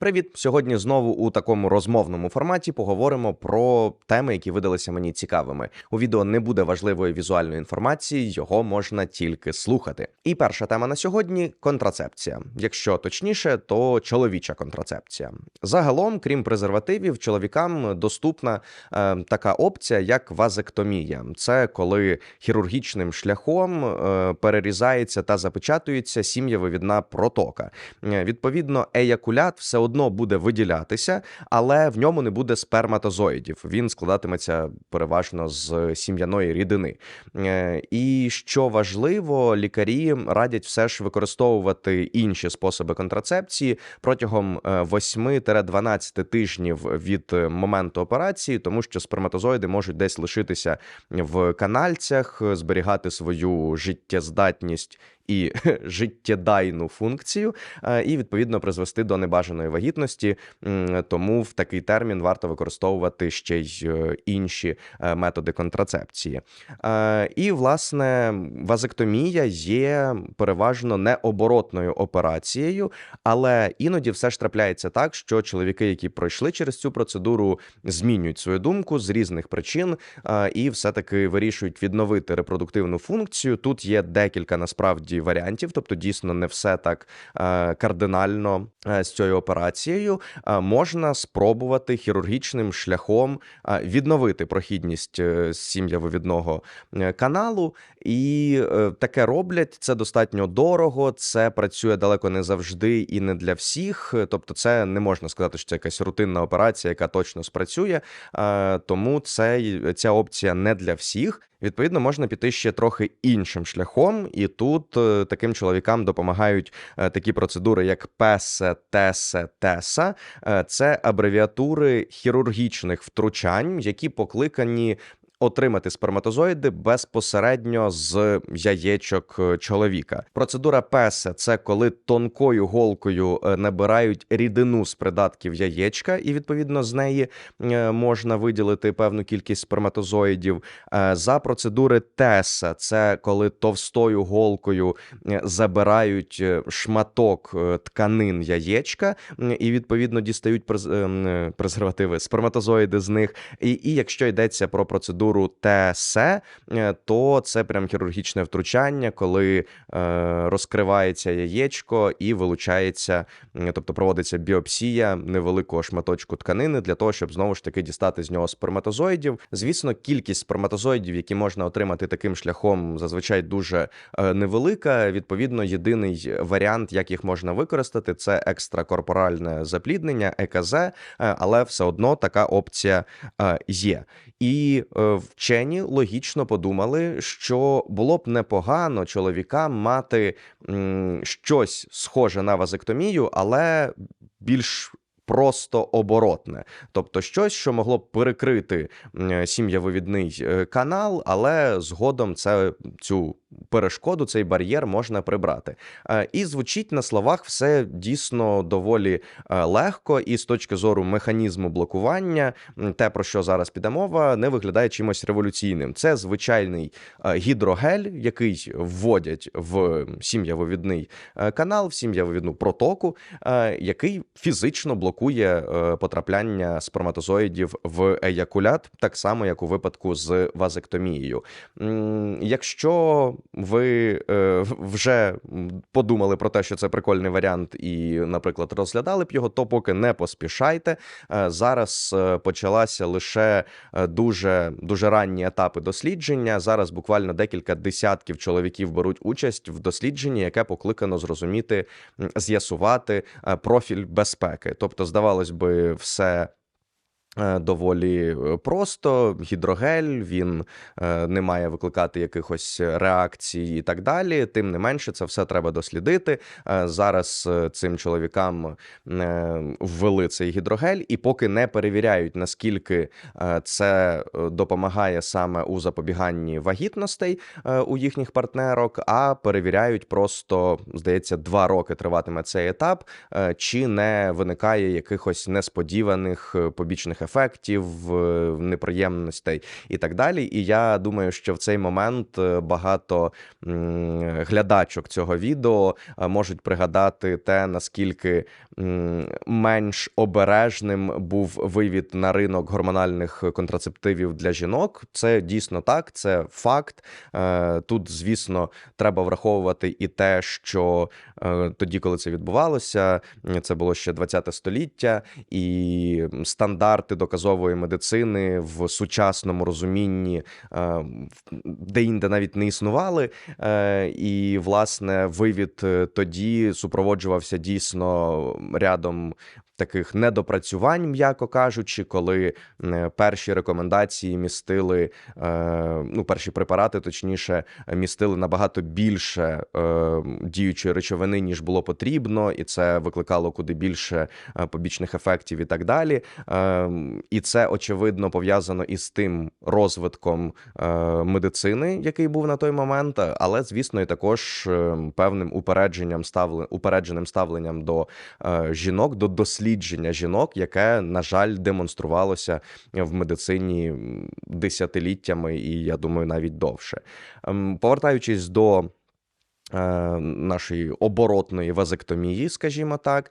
Привіт! Сьогодні знову у такому розмовному форматі поговоримо про теми, які видалися мені цікавими. У відео не буде важливої візуальної інформації, його можна тільки слухати. І перша тема на сьогодні контрацепція. Якщо точніше, то чоловіча контрацепція. Загалом, крім презервативів, чоловікам доступна е, така опція, як вазектомія. Це коли хірургічним шляхом е, перерізається та запечатується сім'євивідна протока. Е, відповідно, еякулят все одно одно буде виділятися, але в ньому не буде сперматозоїдів. Він складатиметься переважно з сім'яної рідини. Е, і що важливо, лікарі радять все ж використовувати інші способи контрацепції протягом 8-12 е, тижнів від моменту операції, тому що сперматозоїди можуть десь лишитися в канальцях, зберігати свою життєздатність і життєдайну функцію, е, і відповідно призвести до небажаної вагітності. Тому в такий термін варто використовувати ще й е, інші е, методи контрацепції. І власне вазектомія є переважно необоротною операцією, але іноді все ж трапляється так, що чоловіки, які пройшли через цю процедуру, змінюють свою думку з різних причин і все таки вирішують відновити репродуктивну функцію. Тут є декілька насправді варіантів, тобто дійсно не все так е, кардинально е, з цією операцією. Е, можна спробувати хірургічним шляхом відновити прохідність сім'явовідного каналу, і таке роблять це достатньо дорого. Це працює далеко не завжди і не для всіх. Тобто, це не можна сказати, що це якась рутинна операція, яка точно спрацює. Тому це ця опція не для всіх. Відповідно, можна піти ще трохи іншим шляхом, і тут е, таким чоловікам допомагають е, такі процедури, як ПЕСЕ, ТЕСЕ, ТЕСА. Е, це абревіатури хірургічних втручань, які покликані отримати сперматозоїди безпосередньо з яєчок е, чоловіка. Процедура песа це коли тонкою голкою е, набирають рідину з придатків яєчка, і відповідно з неї е, можна виділити певну кількість сперматозоїдів. За процедури теса це коли товстою голкою забирають шматок тканин яєчка, і відповідно дістають презервативи сперматозоїди з них. І, І якщо йдеться про процедуру процедуру ТС, е, то це прям хірургічне втручання, коли е, розкривається яєчко і вилучається, тобто проводиться біопсія невеликого шматочку тканини для того, щоб знову ж таки дістати з нього сперматозоїдів. Звісно, кількість сперматозоїдів, які можна отримати таким шляхом, зазвичай дуже е, невелика. Відповідно, єдиний варіант, як їх можна використати, це екстракорпоральне запліднення, ЕКЗ, але все одно така опція є. І вчені логічно подумали, що було б непогано чоловікам мати щось схоже на вазектомію, але більш Просто оборотне, тобто щось, що могло б перекрити сім'явивідний е, канал, але згодом це цю перешкоду, цей бар'єр можна прибрати. Е, і звучить на словах все дійсно доволі е, легко, і з точки зору механізму блокування, те, про що зараз піде мова, не виглядає чимось революційним. Це звичайний е, гідрогель, який вводять в сім'явовідний канал, в сім'явовідну протоку, який фізично блокує потрапляння сперматозоїдів в еякулят, так само як у випадку з вазектомією. Якщо ви е, вже подумали про те, що це прикольний варіант, і, наприклад, розглядали б його, то поки не поспішайте. Е, зараз е, почалася лише е, дуже дуже ранні етапи дослідження. Зараз буквально декілька десятків чоловіків беруть участь в дослідженні, яке покликано зрозуміти, з'ясувати профіль безпеки. Тобто, здавалось би, все Е, доволі е, просто гідрогель, він е, не має викликати якихось реакцій і так далі. Тим не менше, це все треба дослідити. Зараз цим чоловікам ввели цей гідрогель, і поки не перевіряють, наскільки це допомагає саме у запобіганні вагітностей у їхніх партнерок, а перевіряють просто, здається, два роки триватиме цей етап, чи не виникає якихось несподіваних побічних побічних ефектів, неприємностей і так далі. І я думаю, що в цей момент е, багато глядачок цього відео е, можуть пригадати те, наскільки менш обережним був вивід на ринок гормональних контрацептивів для жінок. Це дійсно так, це факт. Е, Тут, звісно, треба враховувати і те, що тоді, коли це відбувалося, це було ще 20 століття, і стандарти доказової медицини в сучасному розумінні е, де-інде навіть не існували. Е, І, власне, вивід е, тоді супроводжувався дійсно рядом. Таких недопрацювань, м'яко кажучи, коли е, перші рекомендації містили, е, ну, перші препарати, точніше, містили набагато більше е, діючої речовини, ніж було потрібно, і це викликало куди більше побічних ефектів і так далі. І це очевидно пов'язано із тим розвитком медицини, який був на той момент, але звісно, і також певним упередженням ставлен, упередженим ставленням до жінок, до дослідження жінок, яке, на жаль, демонструвалося в медицині десятиліттями, і я думаю, навіть довше. Ем, Повертаючись до. е, Нашої оборотної вазектомії, скажімо так,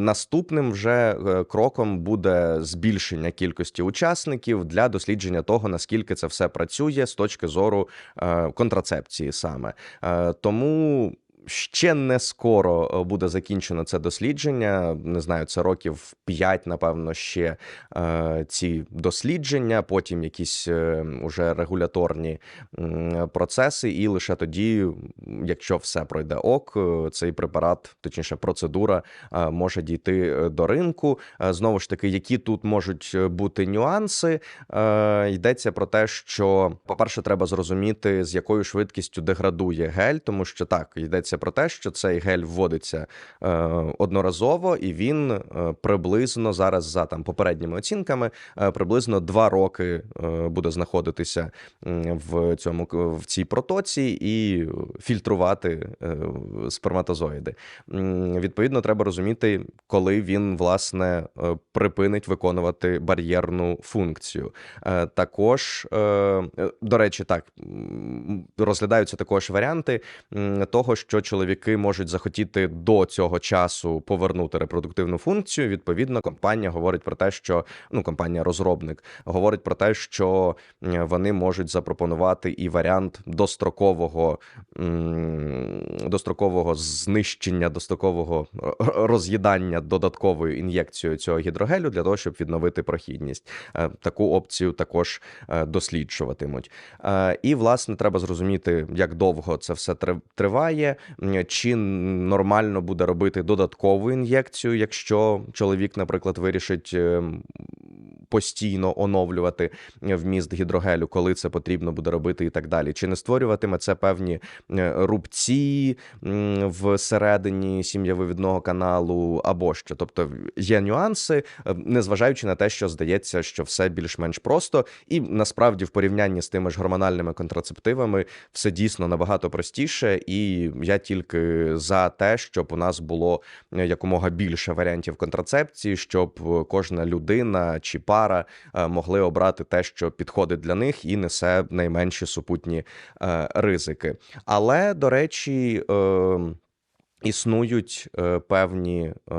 наступним вже е, кроком буде збільшення кількості учасників для дослідження того, наскільки це все працює з точки зору е, контрацепції саме. Тому ще не скоро е, буде закінчено це дослідження. Не знаю, це років 5, напевно, ще е, ці дослідження, потім якісь е, уже регуляторні процеси, і лише тоді, якщо все пройде ок, цей препарат, точніше, процедура може дійти до ринку. Знову ж таки, які тут можуть бути нюанси? Йдеться про те, що, по-перше, треба зрозуміти, з якою швидкістю деградує гель, тому що так йдеться про те, що цей гель вводиться е, одноразово, і він е, приблизно зараз за там попередніми оцінками, е, приблизно два роки е, буде знаходитися в цьому в цій протоці і фільтрувати е, сперматозоїди. Відповідно, треба розуміти, коли він власне е, припинить виконувати бар'єрну функцію. Е, Також, е, до речі, так розглядаються також варіанти того, що чоловіки можуть захотіти до цього часу повернути репродуктивну функцію. Відповідно, компанія говорить про те, що ну компанія-розробник говорить про те, що вони можуть запропонувати і варіант дострокового дострокового знищення, дострокового роз'їдання додатковою ін'єкцією цього гідрогелю для того, щоб відновити прохідність. Е, Таку опцію також е, досліджуватимуть. Е, І власне треба зрозуміти, як довго це все триває, чи нормально буде робити додаткову ін'єкцію, якщо чоловік, наприклад, вирішить. Е, Постійно оновлювати вміст гідрогелю, коли це потрібно буде робити, і так далі. Чи не створюватиме це певні е, рубці всередині сім'євивідного каналу або що? Тобто є нюанси, е, незважаючи на те, що здається, що все більш-менш просто, і насправді в порівнянні з тими ж гормональними контрацептивами все дійсно набагато простіше, і я тільки за те, щоб у нас було е, якомога більше варіантів контрацепції, щоб е, кожна людина чи пара е, могли обрати те, що підходить для них, і несе найменші супутні е, ризики. Але до речі. Існують е, певні е,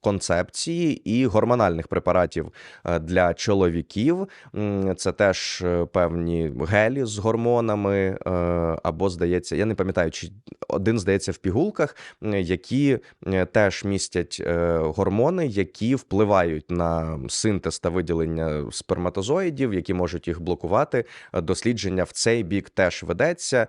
концепції і гормональних препаратів е, для чоловіків. Це теж певні гелі з гормонами, або здається, я не пам'ятаю, чи один здається в пігулках, які теж містять гормони, які впливають на синтез та виділення сперматозоїдів, які можуть їх блокувати. Дослідження в цей бік теж ведеться.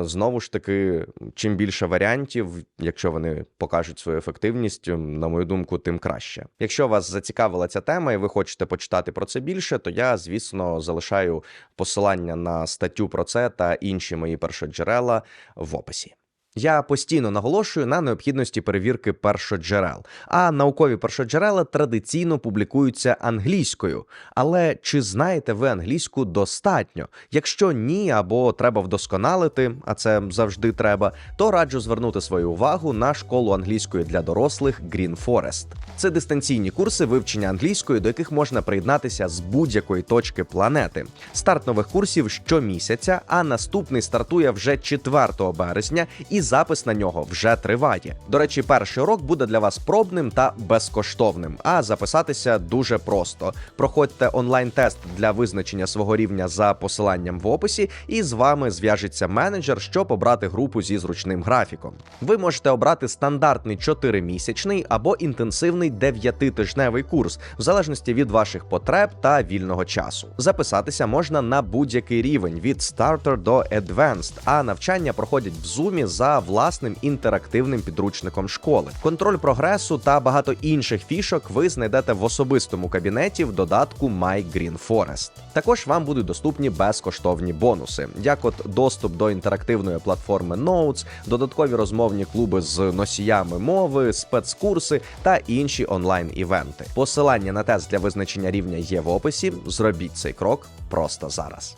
Знову ж таки, чим більше варіантів, якщо вони покажуть свою ефективність, на мою думку, тим краще. Якщо вас зацікавила ця тема і ви хочете почитати про це більше, то я, звісно, залишаю посилання на статтю про це та інші мої першоджерела в описі. Я постійно наголошую на необхідності перевірки першоджерел, а наукові першоджерела традиційно публікуються англійською. Але чи знаєте ви англійську достатньо? Якщо ні, або треба вдосконалити, а це завжди треба, то раджу звернути свою увагу на школу англійської для дорослих Green Forest. Це дистанційні курси вивчення англійської, до яких можна приєднатися з будь-якої точки планети. Старт нових курсів щомісяця, а наступний стартує вже 4 березня, і запис на нього вже триває. До речі, перший урок буде для вас пробним та безкоштовним. А записатися дуже просто. Проходьте онлайн-тест для визначення свого рівня за посиланням в описі, і з вами зв'яжеться менеджер, щоб обрати групу зі зручним графіком. Ви можете обрати стандартний 4-місячний або інтенсивний 9-тижневий курс, в залежності від ваших потреб та вільного часу. Записатися можна на будь-який рівень від Starter до Advanced, а навчання проходять в Zoom за власним інтерактивним підручником школи. Контроль прогресу та багато інших фішок ви знайдете в особистому кабінеті в додатку My Green Forest. Також вам будуть доступні безкоштовні бонуси, як от доступ до інтерактивної платформи Notes, додаткові розмовні клуби з носіями мови, спецкурси та інші онлайн-івенти. Посилання на тест для визначення рівня є в описі. Зробіть цей крок просто зараз.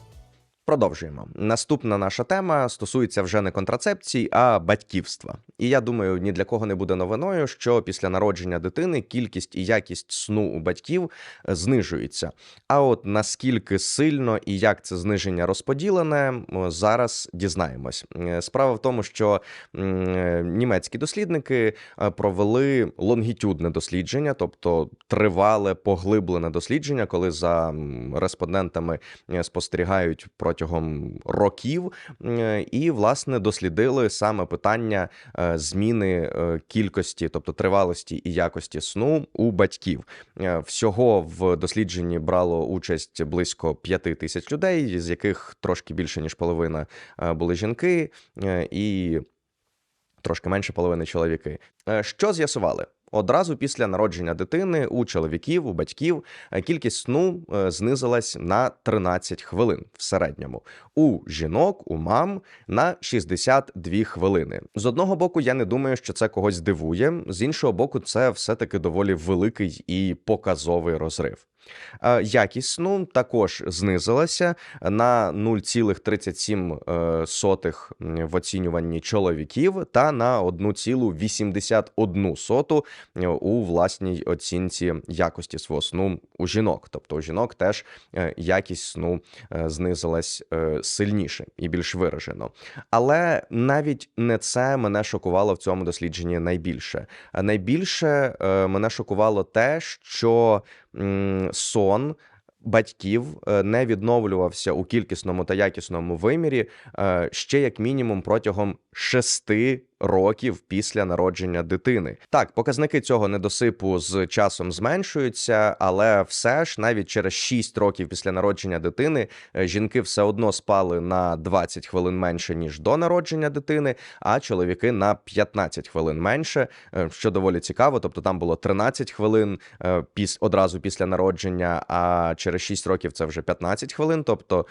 Продовжуємо. Наступна наша тема стосується вже не контрацепції, а батьківства. І я думаю, ні для кого не буде новиною, що після народження дитини кількість і якість сну у батьків е, знижується. А от наскільки сильно і як це зниження розподілене, зараз дізнаємось. Е, Справа в тому, що німецькі дослідники е, провели лонгітюдне дослідження, тобто тривале поглиблене дослідження, коли за респондентами спостерігають протягом років, і власне дослідили саме питання е, зміни е, кількості, тобто тривалості і якості сну у батьків. Е, Всього в дослідженні брало участь близько п'яти тисяч людей, з яких трошки більше ніж половина були жінки, і трошки менше половини чоловіки. Що з'ясували? Одразу після народження дитини у чоловіків, у батьків е, кількість сну е, знизилась на 13 хвилин в середньому. У жінок, у мам на 62 хвилини. З одного боку, я не думаю, що це когось дивує. З іншого боку, це все-таки доволі великий і показовий розрив. Е, Якість сну також знизилася на 0,37 в оцінюванні чоловіків та на 1,81 е, у власній оцінці якості свого сну у жінок. Тобто у жінок теж е, якість сну е, знизилась е, сильніше і більш виражено. Але навіть не це мене шокувало в цьому дослідженні найбільше. Найбільше е, мене шокувало те, що сон. Батьків е, не відновлювався у кількісному та якісному вимірі е, ще як мінімум протягом шести років після народження дитини. Так, показники цього недосипу з часом зменшуються, але все ж навіть через 6 років після народження дитини е, жінки все одно спали на 20 хвилин менше ніж до народження дитини, а чоловіки на 15 хвилин менше, е, що доволі цікаво. Тобто там було 13 хвилин е, піс одразу після народження, а через 6 років це вже 15 хвилин. Тобто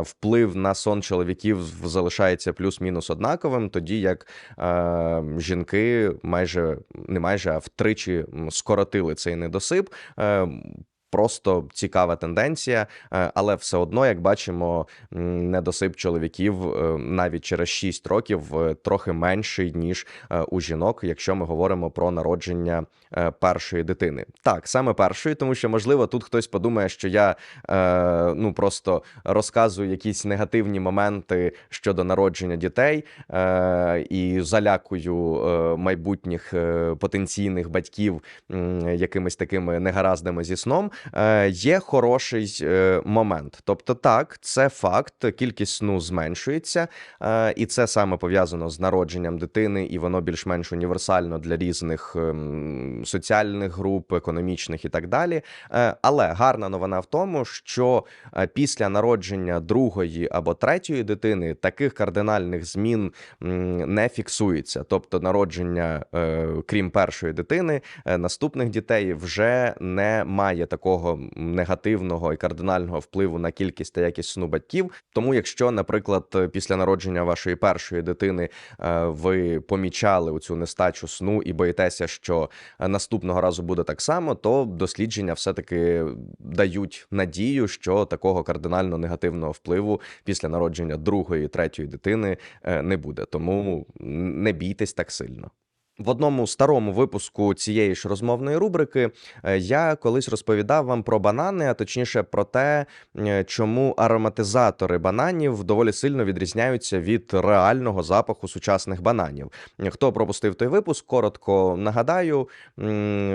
вплив на сон чоловіків залишається плюс-мінус однаковим, тоді як е, жінки майже не майже а втричі скоротили цей недосип. Е, Просто цікава тенденція, е, але все одно, як бачимо, недосип чоловіків е, навіть через 6 років е, трохи менший ніж у жінок, якщо ми говоримо про народження першої дитини. Так, саме першої, тому що можливо тут хтось подумає, що я ну просто розказую якісь негативні моменти щодо народження дітей і залякую майбутніх потенційних батьків якимись такими негараздами зі сном. Е, є хороший е, момент. Тобто, так, це факт, кількість сну зменшується, е, і це саме пов'язано з народженням дитини, і воно більш-менш універсально для різних ем, соціальних груп, економічних і так далі. Але гарна новина в тому, що після народження другої або третьої дитини таких кардинальних змін не фіксується. Тобто, народження, крім першої дитини, наступних дітей вже не має такого такого негативного і кардинального впливу на кількість та якість сну батьків. Тому, якщо, наприклад, після народження вашої першої дитини е, ви помічали цю нестачу сну і боїтеся, що наступного разу буде так само, то дослідження все таки дають надію, що такого кардинально негативного впливу після народження другої третьої дитини е, не буде. Тому не бійтесь так сильно. В одному старому випуску цієї ж розмовної рубрики е, я колись розповідав вам про банани, а точніше про те, е, чому ароматизатори бананів доволі сильно відрізняються від реального запаху сучасних бананів. Хто пропустив той випуск, коротко нагадаю,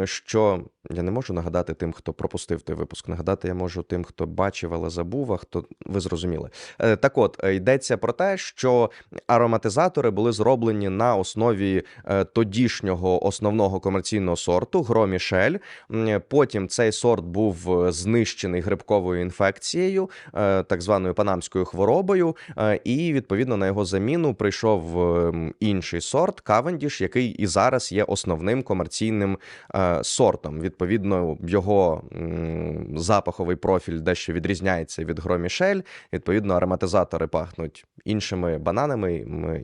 що я не можу нагадати тим, хто пропустив той випуск. Нагадати я можу тим, хто бачив, але забув, а хто ви зрозуміли. Е, так от йдеться про те, що ароматизатори були зроблені на основі тоді тодішнього основного комерційного сорту Громішель. Потім цей сорт був е, знищений грибковою інфекцією, е, так званою панамською хворобою, е, і відповідно на його заміну прийшов інший сорт Кавендіш, який і зараз є основним комерційним сортом. Відповідно, його запаховий профіль дещо відрізняється від Громішель. Відповідно, ароматизатори пахнуть іншими бананами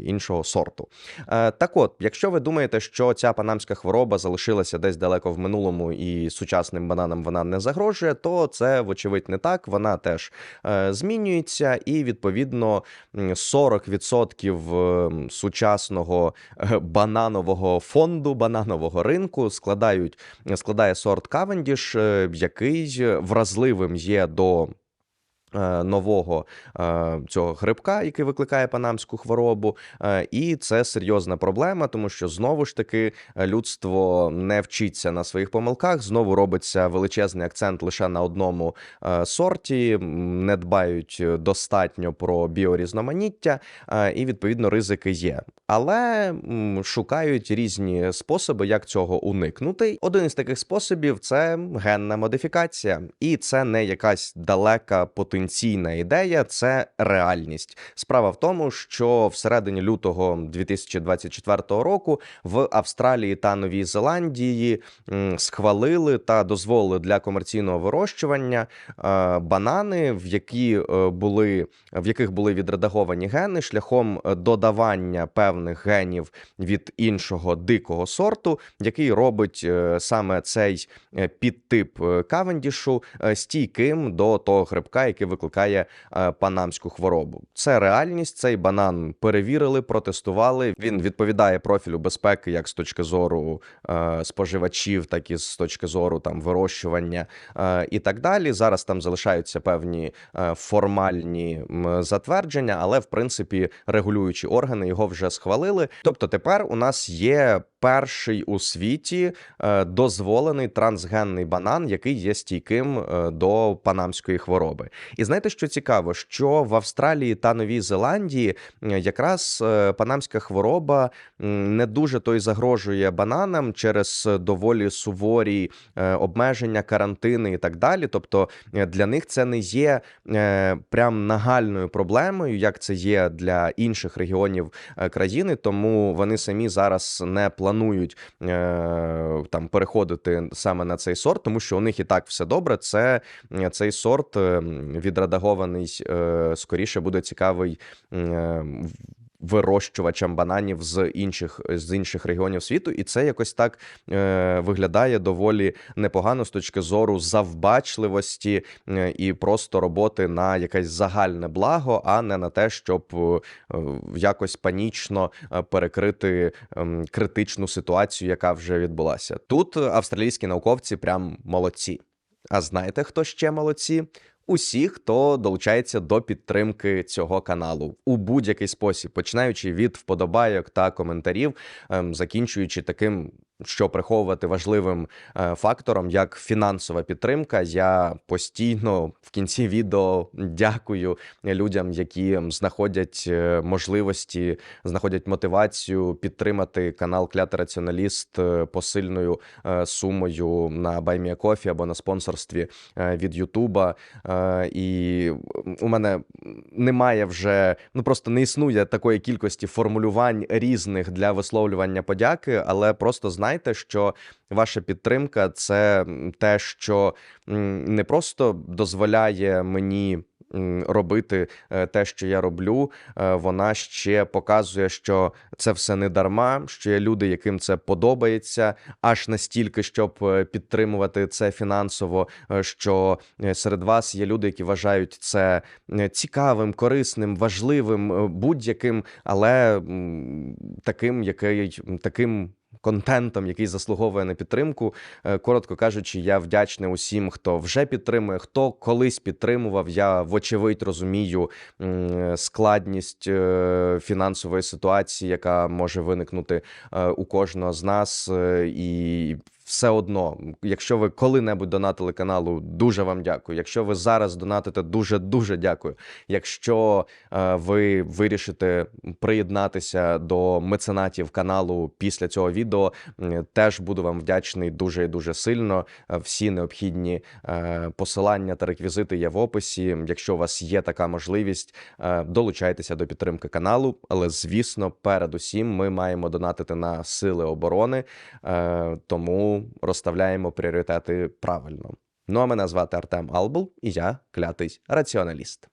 іншого сорту. Так, от, якщо ви думаєте, що ця панамська хвороба залишилася десь далеко в минулому і сучасним бананам вона не загрожує, то це вочевидь не так. Вона теж е, змінюється, і відповідно 40% сучасного е, бананового фонду, бананового ринку складають складає сорт Cavendish, е, який вразливим є до нового е, цього грибка, який викликає панамську хворобу, е, і це серйозна проблема, тому що знову ж таки людство не вчиться на своїх помилках. Знову робиться величезний акцент лише на одному сорті, не дбають достатньо про біорізноманіття, і відповідно ризики є. Але шукають різні способи, як цього уникнути. Один із таких способів це генна модифікація, і це не якась далека потенційна потенційна ідея це реальність. Справа в тому, що всередині лютого 2024 року в Австралії та Новій Зеландії схвалили та дозволили для комерційного вирощування е, банани, в які е, були в яких були відредаговані гени шляхом додавання певних генів від іншого дикого сорту, який робить е, саме цей підтип Кавендішу стійким до того грибка, який викликає е, панамську хворобу. Це реальність. Цей банан перевірили, протестували. Він відповідає профілю безпеки, як з точки зору е, споживачів, так і з точки зору там вирощування е, і так далі. Зараз там залишаються певні формальні затвердження, але в принципі регулюючі органи його вже схвалили. Тобто, тепер у нас є перший у світі дозволений трансгенний банан, який є стійким до панамської хвороби. І знаєте, що цікаво, що в Австралії та Новій Зеландії якраз е, панамська хвороба не дуже той загрожує бананам через доволі суворі е, обмеження, карантини і так далі. Тобто е, для них це не є прям нагальною проблемою, як це є для інших регіонів країни. Тому вони самі зараз не планують там переходити саме на цей сорт, тому що у них і так все добре. Це цей сорт відредагований, е, скоріше буде цікавий. Вирощувачам бананів з інших з інших регіонів світу, і це якось так е, виглядає доволі непогано з точки зору завбачливості е, і просто роботи на якесь загальне благо, а не на те, щоб е, якось панічно е, перекрити е, критичну ситуацію, яка вже відбулася. Тут австралійські науковці прям молодці. А знаєте, хто ще молодці? Усі, хто долучається до підтримки цього каналу у будь-який спосіб, починаючи від вподобайок та коментарів, ем, закінчуючи таким що приховувати важливим е, фактором як фінансова підтримка. Я постійно в кінці відео дякую людям, які знаходять е, можливості, знаходять мотивацію підтримати канал Клятий Раціоналіст е, посильною сумою на Байміакофі або на спонсорстві від Ютуба. І у мене немає вже ну просто не існує такої кількості формулювань різних для висловлювання подяки, але просто знаю знайте, що ваша підтримка це те, що не просто дозволяє мені. Робити е, те, що я роблю, е, вона ще показує, що це все не дарма, що є люди, яким це подобається, аж настільки, щоб е, підтримувати це фінансово. Що серед вас є люди, які вважають це цікавим, корисним, важливим, будь-яким, але таким, який таким. Контентом, який заслуговує на підтримку, Е, коротко кажучи, я вдячний усім, хто вже підтримує, хто колись підтримував. Я вочевидь розумію складність е, фінансової ситуації, яка може виникнути е, у кожного з нас, і все одно, якщо ви коли-небудь донатили каналу, дуже вам дякую. Якщо ви зараз донатите, дуже дуже дякую. Якщо е, ви вирішите приєднатися до меценатів каналу після цього відео, м, теж буду вам вдячний дуже і дуже сильно. Е, Всі необхідні е, посилання та реквізити є в описі. Якщо у вас є така можливість, е, долучайтеся до підтримки каналу. Але звісно, передусім ми маємо донатити на сили оборони, е, розставляємо пріоритети правильно. Ну а мене звати Артем Албул, і я клятий раціоналіст.